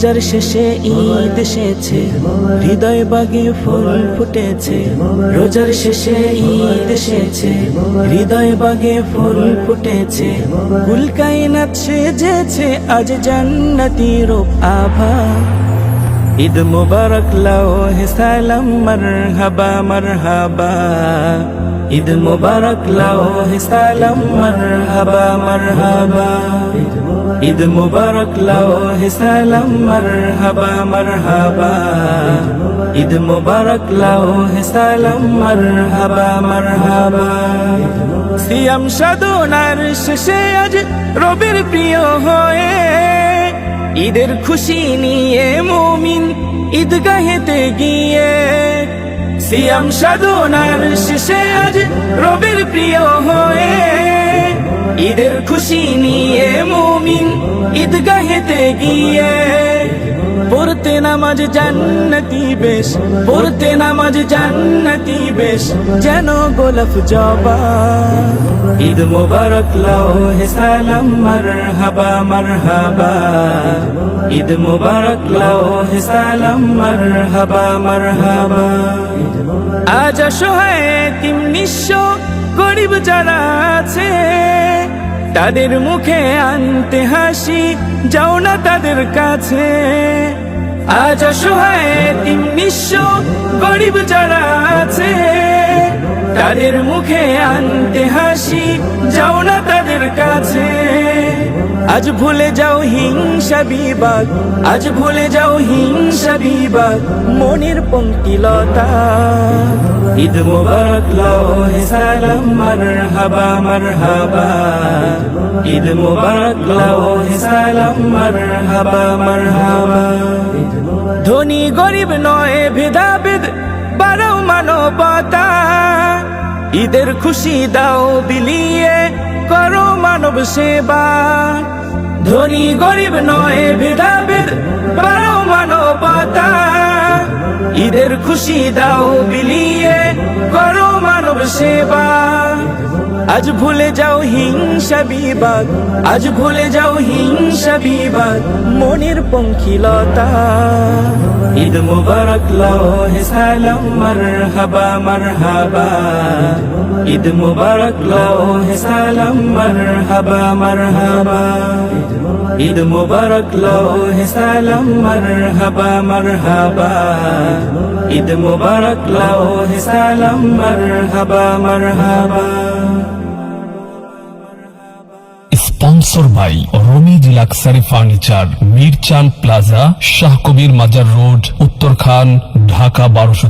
রোজার শেষে ঈদ এসেছে। হৃদয় বাগে ফুল ফুটেছে। রোজার শেষে ঈদ এসেছে। হৃদয় বাগে ফুল ফুটেছে। গুলকাইনাত সেজেছে আজ জান্নাতি রূপ আভা। ঈদ মুবারক লাও, হে সালাম, মারহাবা মারহাবা। ঈদ মুবারক লাও, হে সালাম, মারহাবা মারহাবা। ঈদ মুবারক লাও, হে সালাম, মারহাবা মারহাবা। ঈদ মুবারক লাও, হে সালাম, মারহাবা মারহাবা। সিয়াম সাধনার শেষে আজ রবির প্রিয় হয়ে ঈদের খুশি নিয়ে মোমিন ঈদ ঈদগাহেতে গিয়ে। সিয়াম সাধনার শেষে আজ রবির প্রিয় হয়ে। ঈদের খুশি নিয়ে মোমিন ঈদ ঈদগাহেতে গিয়ে। পড়তে নামাজ জান্নাতি বেশ, পড়তে নামাজ জান্নাতি বেশ, যেন গোলাপ জবা। ঈদ মুবারক লাও হে সালাম, মারহাবা মারহাবা। ঈদ মুবারক লাও হে সালাম, মারহাবা মারহাবা। আজ অসহায় তিম নিঃস্ব গরিব যারা আছে তাদের মুখে আনতে হাসি, যাও না তাদের কাছে। আজ অসহায় তিন নিঃস্ব, গরিব যারা আছে। তাদের মুখে আনতে হাসি, যাও না তাদের কাছে। আজ ভুলে যাও হিংসা বিবাদ, আজ ভুলে যাও হিংসা বিবাদ, মনের পঙ্কিলতা। ঈদ মুবারক লাও, হে সালাম, মারহাবা মারহাবা। ঈদ মুবারক লাও, হে সালাম, মারহাবা মারহাবা। ধনী গরিব নয়, ভেদাভেদ বারো মানবতা। ঈদের খুশি দাও, বিলিয়ে করো মানব সেবা। ধনী গরিব নয় ভেদাভেদ বারো মানবতা। ঈদের খুশি দাও বিলিয়ে, করো মানব সেবা। আজ ভুলে যাও হিংসা বিবাদ, আজ ভুলে যাও হিংসা বিবাদ, মনের পঙ্খিলতা। ঈদ মুবারক লাও হে সালাম, মারহাবা মারহাবা। ঈদ মুবারক লাও হে সালাম, মারহাবা মারহাবা। ঈদ মুবারক লাও, হে সালাম, মারহাবা মারহাবা। ঈদ মুবারক লাও, হে সালাম, মারহাবা মারহাবা। Sponsor by Ramiz luxury furniture, Mirchan plaza, Shah Kabir Mazar road, Uttarkhan, Dhaka বারোশো